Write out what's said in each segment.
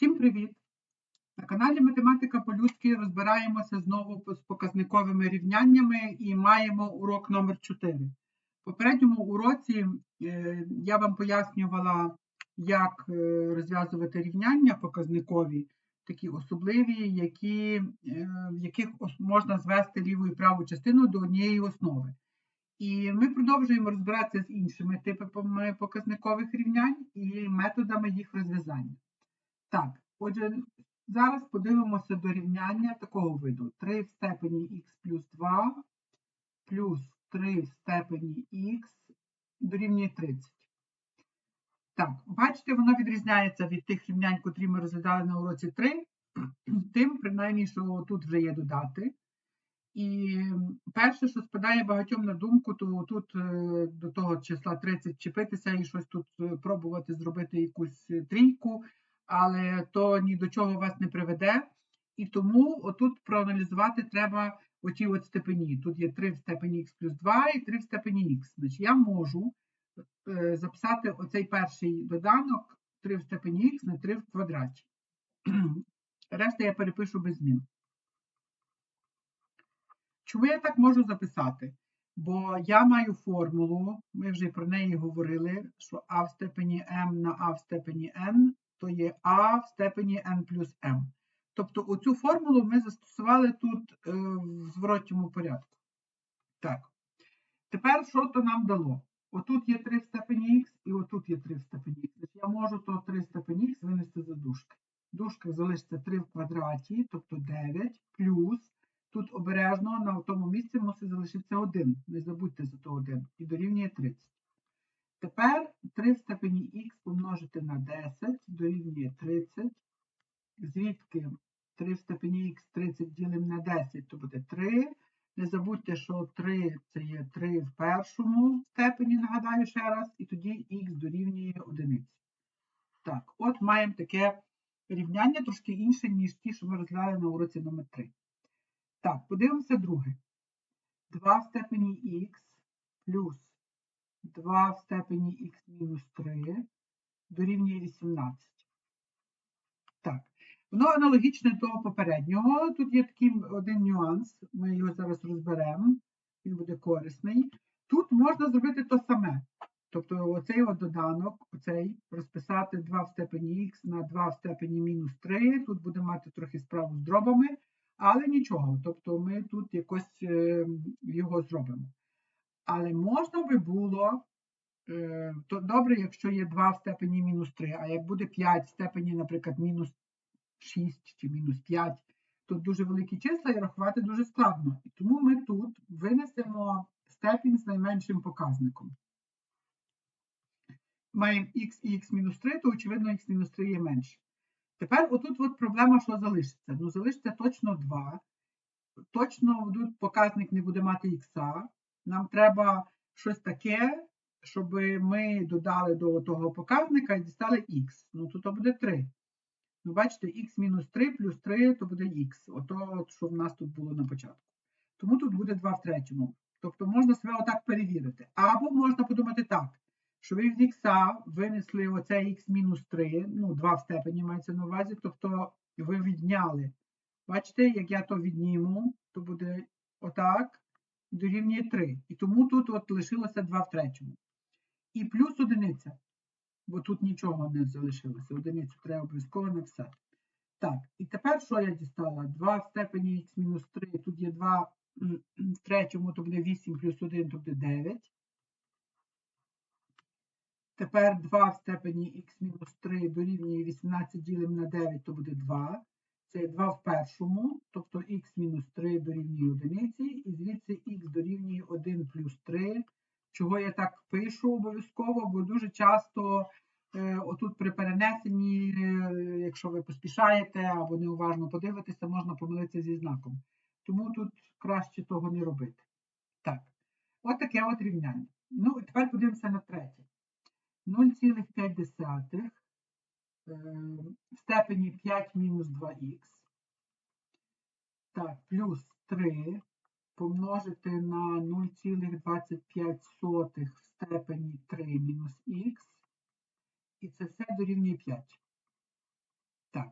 Всім привіт! На каналі Математика по-людськи розбираємося знову з показниковими рівняннями і маємо урок номер 4. В попередньому уроці е, я вам пояснювала, як е, розв'язувати рівняння показникові, такі особливі, які, е, в яких можна звести ліву і праву частину до однієї основи. І ми продовжуємо розбиратися з іншими типами показникових рівнянь і методами їх розв'язання. Так, отже, зараз подивимося до рівняння такого виду. 3 в степені х плюс 2 плюс 3 в степені х дорівнює 30. Так, бачите, воно відрізняється від тих рівнянь, котрі ми розглядали на уроці 3, тим, принаймні, що тут вже є додати. І перше, що спадає багатьом на думку, то тут е, до того числа 30 чіпитися і щось тут е, пробувати зробити якусь трійку, але то ні до чого вас не приведе. І тому отут проаналізувати треба оті от степені. Тут є 3 в степені х плюс 2 і 3 в степені х. Значить, я можу е, записати оцей перший доданок 3 в степені х на 3 в квадраті. Решта я перепишу без змін. Чому я так можу записати? Бо я маю формулу, ми вже про неї говорили, що а в степені m на а в степені n, то є а в степені n плюс m. Тобто оцю формулу ми застосували тут е, в зворотньому порядку. Так. Тепер що то нам дало? Отут є 3 в степені х і отут є 3 в степені х. Я можу то 3 в степені х винести за дужки. Дужка залишиться 3 в квадраті, тобто 9, плюс Тут обережно на тому місці мусить залишитися 1. Не забудьте за то 1. І дорівнює 30. Тепер 3 в степені х помножити на 10 дорівнює 30. Звідки 3 в степені х 30 ділимо на 10, то буде 3. Не забудьте, що 3 це є 3 в першому степені, нагадаю ще раз, і тоді х дорівнює 1. Так, от маємо таке рівняння трошки інше, ніж ті, що ми розглянули на уроці номер 3. Так, подивимося друге. 2 в степені х плюс 2 в степені х мінус 3 дорівнює 18. Так, воно аналогічне до попереднього. Тут є такий один нюанс, ми його зараз розберемо, він буде корисний. Тут можна зробити то саме. Тобто оцей от доданок, оцей розписати 2 в степені х на 2 в степені мінус 3. Тут буде мати трохи справу з дробами. Але нічого, тобто ми тут якось е, його зробимо. Але можна би було, е, то добре, якщо є 2 в степені мінус 3, а як буде 5 в степені, наприклад, мінус 6 чи мінус 5, то дуже великі числа і рахувати дуже складно. І тому ми тут винесемо степінь з найменшим показником. Маємо х і х мінус 3, то очевидно х мінус 3 є менше. Тепер отут от проблема, що залишиться. Ну, залишиться точно 2. Точно тут показник не буде мати х. Нам треба щось таке, щоб ми додали до того показника і дістали х. Ну, тут то буде 3. Ну, бачите, х мінус 3 плюс 3 то буде х. Ото, що в нас тут було на початку. Тому тут буде 2 в третьому. Тобто можна себе отак перевірити. Або можна подумати так що ви з х винесли оце х мінус 3, ну, 2 в степені мається на увазі, тобто ви відняли. Бачите, як я то відніму, то буде отак, дорівнює 3. І тому тут от лишилося 2 в третьому. І плюс одиниця, бо тут нічого не залишилося. Одиницю треба обов'язково написати. Так, і тепер що я дістала? 2 в степені х мінус 3, тут є 2 в третьому, то буде 8 плюс 1, то буде 9. Тепер 2 в степені х-3 дорівнює 18 ділимо на 9, то буде 2. Це 2 в першому, тобто х-3 дорівнює 1, і звідси х дорівнює 1 плюс 3. Чого я так пишу обов'язково, бо дуже часто е, отут при перенесенні, е, якщо ви поспішаєте або неуважно подивитеся, можна помилитися зі знаком. Тому тут краще того не робити. Так, от таке от рівняння. Ну, і тепер подивимося на третє. 0,5 е, в степені 5 мінус 2х. Так, плюс 3 помножити на 0,25 в степені 3 мінус х. І це все дорівнює 5. Так.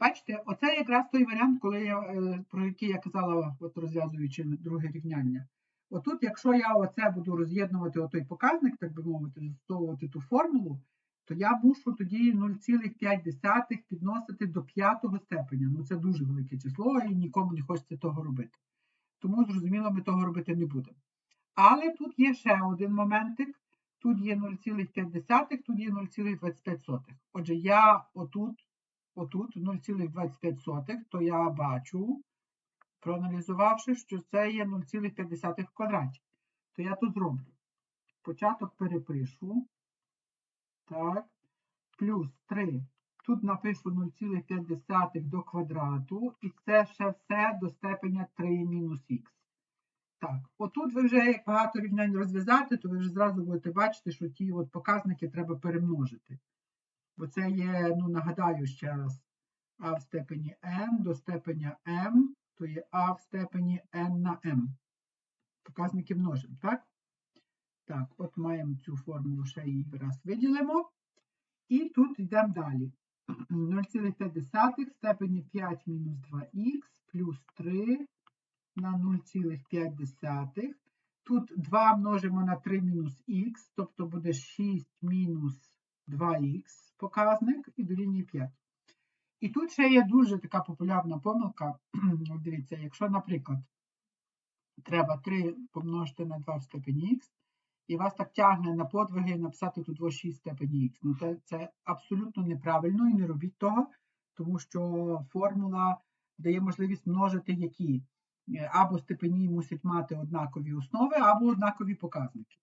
Бачите, оце якраз той варіант, коли я, е, про який я казала, от розв'язуючи друге рівняння. Отут, якщо я оце буду роз'єднувати отой показник, так би мовити, застосовувати ту формулу, то я мушу тоді 0,5 підносити до п'ятого степеня. Ну це дуже велике число і нікому не хочеться того робити. Тому, зрозуміло, ми того робити не будемо. Але тут є ще один моментик. Тут є 0,5, тут є 0,25. Отже, я отут, отут 0,25, то я бачу, проаналізувавши, що це є 0,5 в квадраті. То я тут зроблю. Початок перепишу. Так, плюс 3. Тут напишу 0,5 до квадрату, і це ще все до степеня 3 мінус х. Так, отут ви вже, як багато рівнянь розв'язати, то ви вже зразу будете бачити, що ті от показники треба перемножити. Бо це є, ну, нагадаю ще раз, а в степені n до степеня m, то є а в степені n на m. Показники множимо, так? Так, от маємо цю формулу, ще її раз виділимо. І тут йдемо далі. 0,5 в степені 5 мінус 2х плюс 3 на 0,5. Тут 2 множимо на 3 мінус х, тобто буде 6 мінус 2х показник і дорівнює 5. І тут ще є дуже така популярна помилка. Дивіться, якщо, наприклад, треба 3 помножити на 2 в степені х, і вас так тягне на подвиги написати тут 6 степені х. Ну, це, це абсолютно неправильно і не робіть того, тому що формула дає можливість множити які е, або степені мусять мати однакові основи, або однакові показники.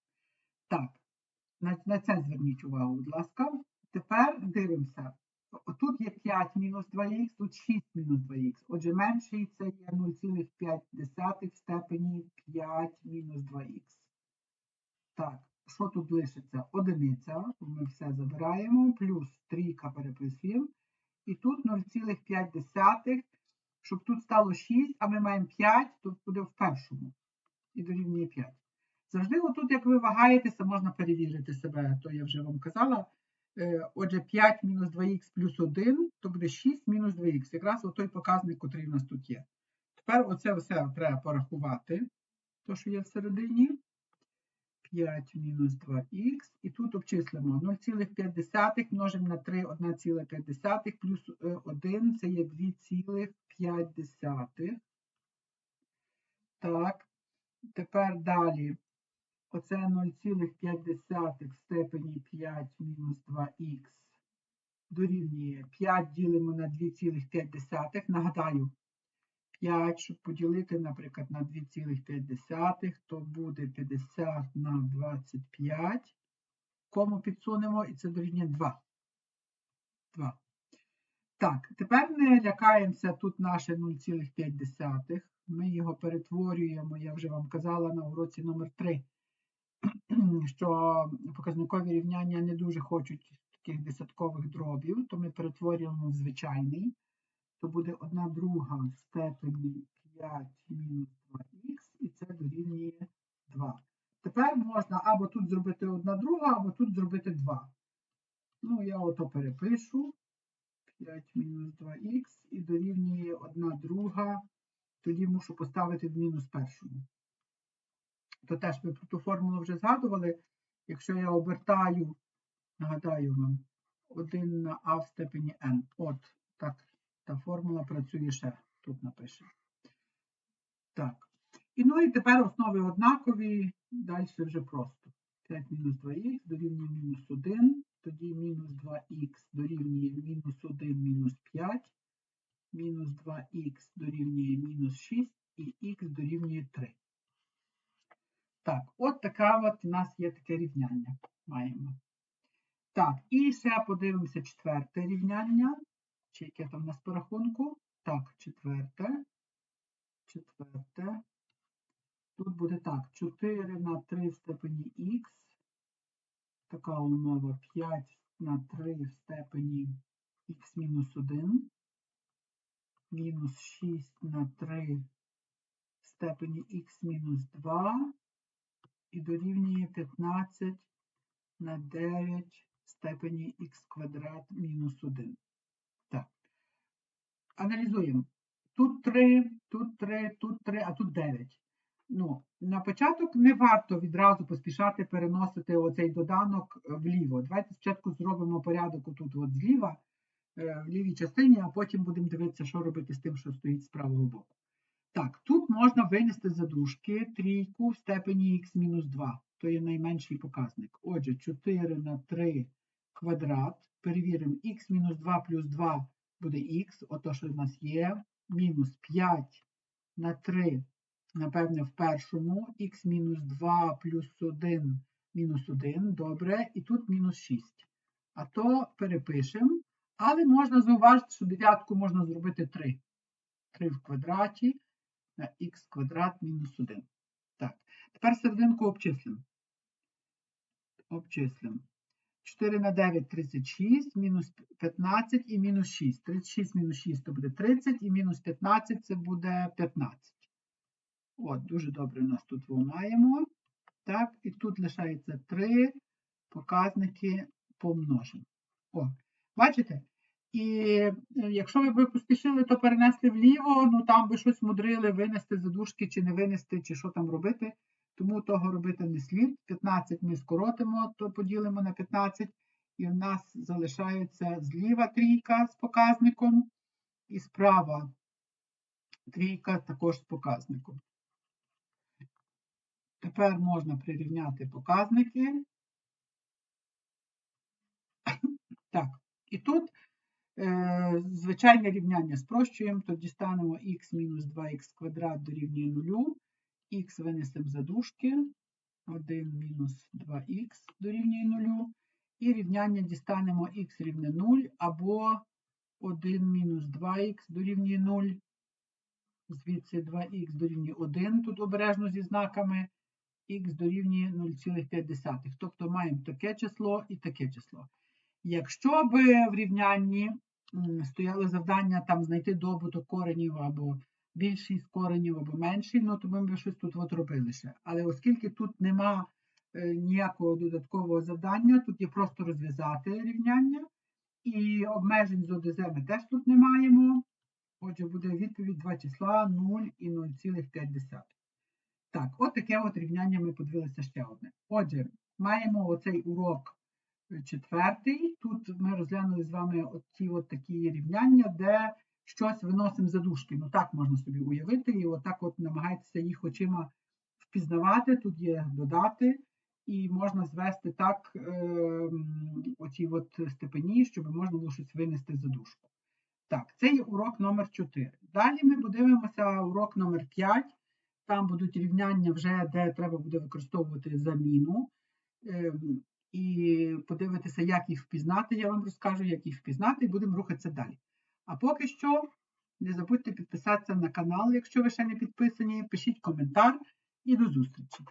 Так, на, на це зверніть увагу, будь ласка. Тепер дивимося. Тут є 5 мінус 2х, тут 6 мінус 2х. Отже, менший це є 0,5 в степені 5 мінус 2х. Так, що тут лишиться? Одиниця, ми все забираємо, плюс трійка переписуємо. І тут 0,5, щоб тут стало 6, а ми маємо 5, то буде в першому. І дорівнює 5. Завжди, отут, як ви вагаєтеся, можна перевірити себе, то я вже вам казала. Е, отже, 5 мінус 2х плюс 1, то буде 6 мінус 2х. Якраз той показник, який у нас тут є. Тепер оце все треба порахувати, то, що є всередині. 5 мінус 2х. І тут обчислимо 0,5 множимо на 3 1,5 плюс 1 е, це є 2,5. Так, тепер далі. Оце 0,5 в степені 5 мінус 2х дорівнює 5 ділимо на 2,5. Нагадаю, 5, щоб поділити, наприклад, на 2,5, то буде 50 на 25. Кому підсунемо, і це дорівнює 2. 2. Так, тепер не лякаємося тут наше 0,5. Ми його перетворюємо, я вже вам казала на уроці номер 3 що показникові рівняння не дуже хочуть таких десяткових дробів, то ми перетворюємо в звичайний то буде 1 друга в степені 5 мінус 2х, і це дорівнює 2. Тепер можна або тут зробити 1 друга, або тут зробити 2. Ну, я ото перепишу. 5 мінус 2х і дорівнює 1 друга. Тоді мушу поставити в мінус першому. То теж ми про ту формулу вже згадували. Якщо я обертаю, нагадаю вам, 1 на а в степені n. От, так та формула працює ще. Тут напишемо. Так. І ну і тепер основи однакові, далі вже просто. 5 мінус 2х дорівнює мінус 1, тоді мінус 2х дорівнює мінус 1 мінус 5, мінус 2х дорівнює мінус 6 і х дорівнює 3. Так, от така от у нас є таке рівняння. Маємо. Так, і ще подивимося четверте рівняння. Чи яке там у нас по рахунку? Так, четверте. Четверте. Тут буде так, 4 на 3 в степені х. Така умова 5 на 3 в степені х мінус 1. Мінус 6 на 3 в степені х мінус 2. І дорівнює 15 на 9 в степені х квадрат мінус 1. Аналізуємо. Тут 3, тут 3, тут 3, а тут 9. Ну, на початок не варто відразу поспішати переносити оцей доданок е, вліво. Давайте спочатку зробимо порядок отут от зліва, е, в лівій частині, а потім будемо дивитися, що робити з тим, що стоїть з правого боку. Так, тут можна винести за дужки трійку в степені х мінус 2. То є найменший показник. Отже, 4 на 3 квадрат. Перевіримо, х мінус 2 плюс 2 буде х, що в нас є. Мінус 5 на 3, напевне, в першому. х мінус 2 плюс 1 мінус 1. Добре. І тут мінус 6. А то перепишемо. Але можна зауважити, що дев'ятку можна зробити 3. 3 в квадраті на х квадрат мінус 1. Так, тепер серединку обчислимо. Обчислимо. 4 на 9 – 36, мінус 15 і мінус 6. 36 мінус 6 – то буде 30, і мінус 15 – це буде 15. От, дуже добре у нас тут маємо. Так, і тут лишається 3 показники помножень. О, бачите? І е, якщо ви б поспішили, то перенесли вліво, ну там би щось мудрили, винести задушки чи не винести, чи що там робити. Тому того робити не слід. 15 ми скоротимо, то поділимо на 15. І в нас залишається зліва трійка з показником, і справа трійка також з показником. Тепер можна прирівняти показники. Так, і тут звичайне рівняння спрощуємо, то дістанемо х мінус 2х квадрат дорівнює 0, х винесемо за дужки, 1 мінус 2х дорівнює 0, і рівняння дістанемо х рівне 0, або 1 мінус 2х дорівнює 0, звідси 2х дорівнює 1, тут обережно зі знаками, х дорівнює 0,5. Тобто маємо таке число і таке число. Якщо б в рівнянні стояло завдання там знайти добуток коренів або більшість коренів, або менший, ну то ми б щось тут от робили ще. Але оскільки тут нема е, ніякого додаткового завдання, тут є просто розв'язати рівняння, і обмежень з ОДЗ ми теж тут не маємо. Отже, буде відповідь два числа 0 і 0,5. Так, от таке от рівняння ми подивилися ще одне. Отже, маємо оцей урок четвертий. Тут ми розглянули з вами оці от такі рівняння, де щось виносимо за дужки. Ну так можна собі уявити, і отак от намагайтеся їх очима впізнавати. Тут є додати, і можна звести так е, оці от степені, щоб можна було щось винести за дужку. Так, це є урок номер 4. Далі ми подивимося урок номер 5. Там будуть рівняння вже, де треба буде використовувати заміну. І подивитися, як їх впізнати. Я вам розкажу, як їх впізнати, і будемо рухатися далі. А поки що, не забудьте підписатися на канал, якщо ви ще не підписані, пишіть коментар і до зустрічі!